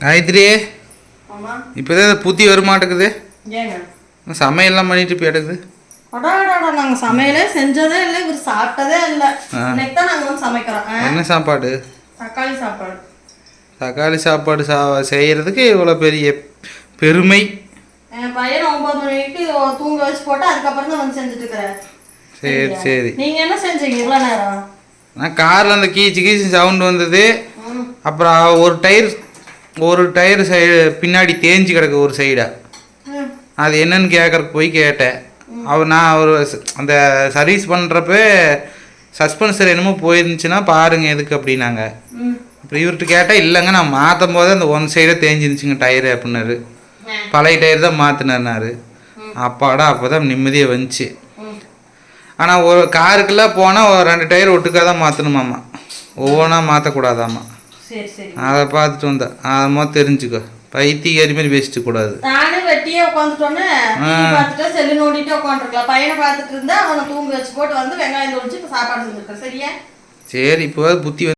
காயத்ரி இப்போதான் இது புத்தி வரமாட்டேக்குது ஏங்க? சமையல்லாம் பண்ணிட்டு இப்போ எடுக்குது சமையலே செஞ்சதே இல்லை இவர் சாப்பிட்டதே இல்லை. இன்னைக்கு தான் நாங்க வந்து சமைக்கிறோம். ஆ? என்ன சாப்பாடு? தக்காளி சாப்பாடு. தக்காளி சாப்பாடு சா செய்கிறதுக்கு இவ்வளோ பெரிய பெருமை. என் பையனை ஒன்பது மணிக்கு தூங்க வச்சு போட்டு அதுக்கப்புறம் தான் வந்து செஞ்சுட்டு இருக்கிறேன் சரி சரி. நீங்க என்ன செஞ்சீங்க இவ்வளோ நேரம்? நான் காரில் அந்த கீச்சு கீச்சு சவுண்டு வந்தது. அப்புறம் ஒரு டயர் ஒரு டயர் சைடு பின்னாடி தேஞ்சு கிடக்கு ஒரு சைடா ம். அது என்னன்னு கேட்கறக்கு போய் கேட்டேன். அவர் நான் அவர் அந்த சர்வீஸ் பண்ணுறப்ப சஸ்பென்சர் என்னமோ போயிருந்துச்சுன்னா பாருங்க எதுக்கு அப்படின்னாங்க. அப்புறம் இவர்கிட்ட கேட்டால் இல்லைங்க நான் மாற்றும் போது அந்த ஒன் சைடே தேஞ்சிருந்துச்சுங்க டயரு அப்படின்னாரு. பழைய டயர் தான் மாற்றினாரு அப்பாடா அப்போ தான் நிம்மதியாக வந்துச்சு. ஆனால் ஒரு காருக்கெல்லாம் போனால் ஒரு ரெண்டு டயர் ஒட்டுக்காக தான் மாற்றணுமாம்மா ஒவ்வொன்றா மாற்றக்கூடாதாம்மா அதை பார்த்துட்டு வந்தேன் அதை மாதிரி தெரிஞ்சுக்கோ. பைத்தியக்காரி மாதிரி பேசிட்டு கூடாது. நானே வெட்டியே உட்காந்துட்டோன்னே பார்த்துட்டு செல்லு நோண்டிட்டு உட்காந்துருக்கலாம் பையனை பார்த்துட்டு இருந்தா அவனை தூங்க வச்சு போட்டு வந்து வெங்காயம் தொழிச்சு சாப்பாடு செஞ்சுருக்கேன். சரியா? சரி இப்போ புத்தி